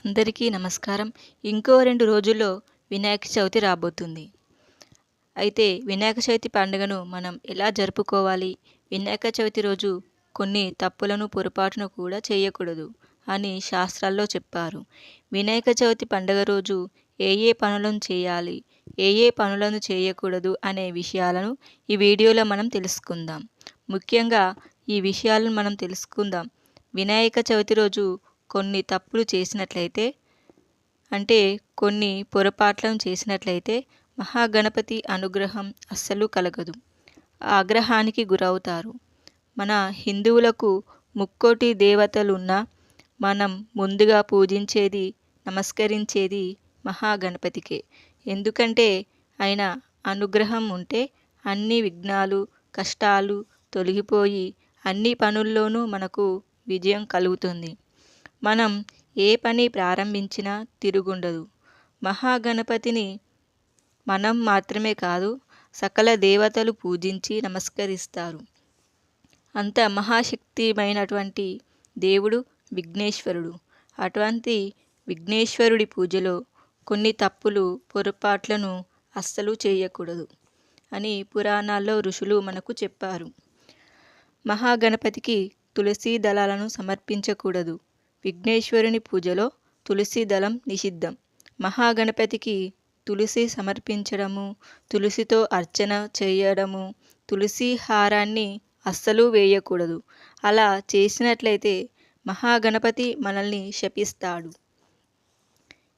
అందరికీ నమస్కారం. ఇంకో రెండు రోజుల్లో వినాయక చవితి రాబోతుంది. అయితే వినాయక చవితి పండుగను మనం ఎలా జరుపుకోవాలి? వినాయక చవితి రోజు కొన్ని తప్పులను పొరపాటును కూడా చేయకూడదు అని శాస్త్రాల్లో చెప్పారు. వినాయక చవితి పండుగ రోజు ఏ ఏ పనులను చేయాలి? ఏ ఏ పనులను చేయకూడదు అనే విషయాలను ఈ వీడియోలో మనం తెలుసుకుందాం. ముఖ్యంగా ఈ విషయాలను మనం తెలుసుకుందాం. వినాయక చవితి రోజు కొన్ని తప్పులు చేసినట్లయితే అంటే కొన్ని పొరపాట్లను చేసినట్లయితే మహాగణపతి అనుగ్రహం అస్సలు కలగదు. ఆగ్రహానికి గురవుతారు. మన హిందువులకు ముక్కోటి దేవతలున్నా మనం ముందుగా పూజించేది నమస్కరించేది మహాగణపతికే. ఎందుకంటే ఆయన అనుగ్రహం ఉంటే అన్ని విఘ్నాలు కష్టాలు తొలగిపోయి అన్ని పనుల్లోనూ మనకు విజయం కలుగుతుంది. మనం ఏ పని ప్రారంభించినా తిరుగుండదు. మహాగణపతిని మనం మాత్రమే కాదు సకల దేవతలు పూజించి నమస్కరిస్తారు. అంత మహాశక్తిమైనటువంటి దేవుడు విఘ్నేశ్వరుడు. అటువంటి విఘ్నేశ్వరుడి పూజలో కొన్ని తప్పులు పొరపాట్లను అస్సలు చేయకూడదు అని పురాణాల్లో ఋషులు మనకు చెప్పారు. మహాగణపతికి తులసీ దళాలను సమర్పించకూడదు. విఘ్నేశ్వరుని పూజలో తులసి దళం నిషిద్ధం. మహాగణపతికి తులసి సమర్పించడము తులసితో అర్చన చేయడము తులసి హారాన్ని అస్సలు వేయకూడదు. అలా చేసినట్లయితే మహాగణపతి మనల్ని శపిస్తాడు.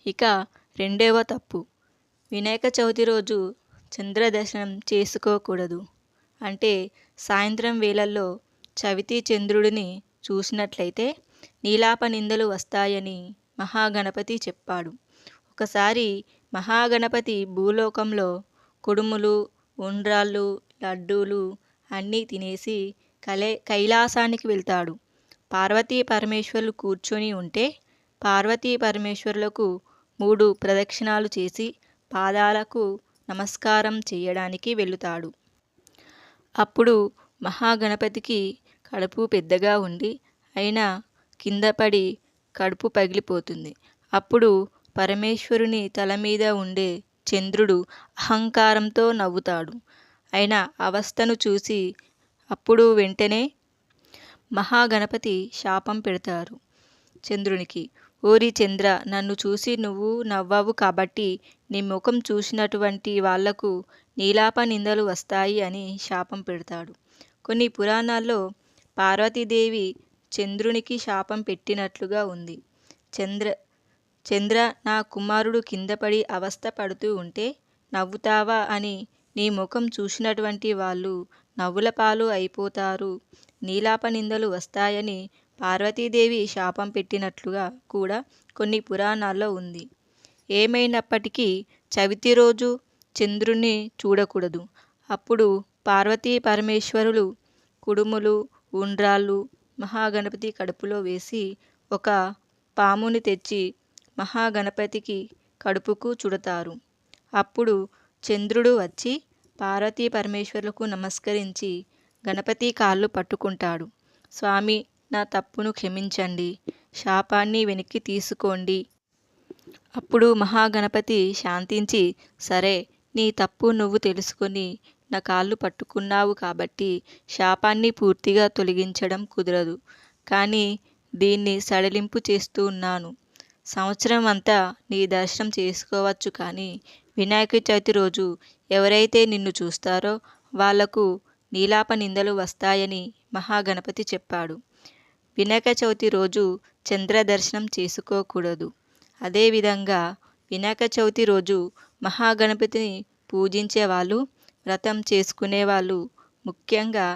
ఇక రెండవ తప్పు. వినాయక చవితి రోజు చంద్రదర్శనం చేసుకోకూడదు. అంటే సాయంత్రం వేళల్లో చవితి చంద్రుడిని చూసినట్లయితే నీలాప నిందలు వస్తాయని మహాగణపతి చెప్పాడు. ఒకసారి మహాగణపతి భూలోకంలో కుడుములు ఉండ్రాళ్ళు లడ్డూలు అన్నీ తినేసి కలే కైలాసానికి వెళ్తాడు. పార్వతీ పరమేశ్వరులు కూర్చొని ఉంటే పార్వతీ పరమేశ్వరులకు మూడు ప్రదక్షిణాలు చేసి పాదాలకు నమస్కారం చేయడానికి వెళుతాడు. అప్పుడు మహాగణపతికి కడుపు పెద్దగా ఉండి అయినా కింద పడి కడుపు పగిలిపోతుంది. అప్పుడు పరమేశ్వరుని తల మీద ఉండే చంద్రుడు అహంకారంతో నవ్వుతాడు. అయిన అవస్థను చూసి అప్పుడు వెంటనే మహాగణపతి శాపం పెడతారు చంద్రునికి. ఓరి చంద్ర నన్ను చూసి నువ్వు నవ్వావు కాబట్టి నీ ముఖం చూసినటువంటి వాళ్ళకు నీలాప నిందలు వస్తాయి అని శాపం పెడతాడు. కొన్ని పురాణాల్లో పార్వతీదేవి చంద్రునికి శాపం పెట్టినట్లుగా ఉంది. చంద్ర చంద్ర నా కుమారుడు కిందపడి అవస్థ పడుతూ ఉంటే నవ్వుతావా అని నీ ముఖం చూసినటువంటి వాళ్ళు నవ్వుల పాలు అయిపోతారు. నీలాప నిందలు వస్తాయని పార్వతీదేవి శాపం పెట్టినట్లుగా కూడా కొన్ని పురాణాల్లో ఉంది. ఏమైనప్పటికీ చవితి రోజు చంద్రుణ్ణి చూడకూడదు. అప్పుడు పార్వతీ పరమేశ్వరులు కుడుములు ఉండ్రాళ్ళు మహాగణపతి కడుపులో వేసి ఒక పాముని తెచ్చి మహాగణపతికి కడుపుకు చుడతారు. అప్పుడు చంద్రుడు వచ్చి పార్వతీ పరమేశ్వరులకు నమస్కరించి గణపతి కాళ్ళు పట్టుకుంటాడు. స్వామి నా తప్పును క్షమించండి. శాపాన్ని వెనక్కి తీసుకోండి. అప్పుడు మహాగణపతి శాంతించి సరే నీ తప్పు నువ్వు తెలుసుకొని నా కాళ్ళు పట్టుకున్నావు కాబట్టి శాపాన్ని పూర్తిగా తొలగించడం కుదరదు. కానీ దీన్ని సడలింపు చేస్తూ ఉన్నాను. సంవత్సరం అంతా నీ దర్శనం చేసుకోవచ్చు కానీ వినాయక చవితి రోజు ఎవరైతే నిన్ను చూస్తారో వాళ్ళకు నీలాప నిందలు వస్తాయని మహాగణపతి చెప్పాడు. వినాయక చవితి రోజు చంద్ర దర్శనం చేసుకోకూడదు. అదేవిధంగా వినాయక చవితి రోజు మహాగణపతిని పూజించే వాళ్ళు వ్రతం చేసుకునే వాళ్ళు ముఖ్యంగా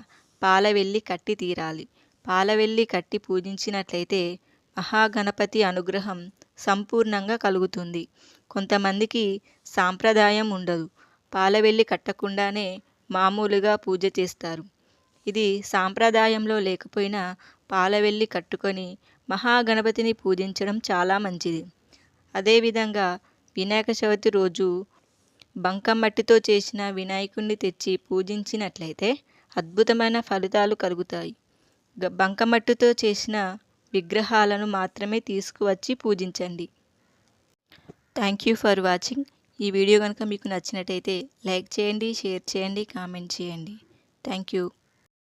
పాలవెల్లి కట్టి తీరాలి. పాలవెల్లి కట్టి పూజించినట్లయితే మహాగణపతి అనుగ్రహం సంపూర్ణంగా కలుగుతుంది. కొంతమందికి సాంప్రదాయం ఉండదు. పాలవెల్లి కట్టకుండానే మామూలుగా పూజ చేస్తారు. ఇది సాంప్రదాయంలో లేకపోయినా పాలవెల్లి కట్టుకొని మహాగణపతిని పూజించడం చాలా మంచిది. అదేవిధంగా వినాయక చవితి రోజు బంకమట్టితో చేసిన వినాయకుణ్ణి తెచ్చి పూజించినట్లయితే అద్భుతమైన ఫలితాలు కలుగుతాయి. బంకమట్టితో చేసిన విగ్రహాలను మాత్రమే తీసుకువచ్చి పూజించండి. థ్యాంక్ యూ ఫర్ వాచింగ్ ఈ వీడియో కనుక మీకు నచ్చినట్టయితే లైక్ చేయండి షేర్ చేయండి కామెంట్ చేయండి. Thank you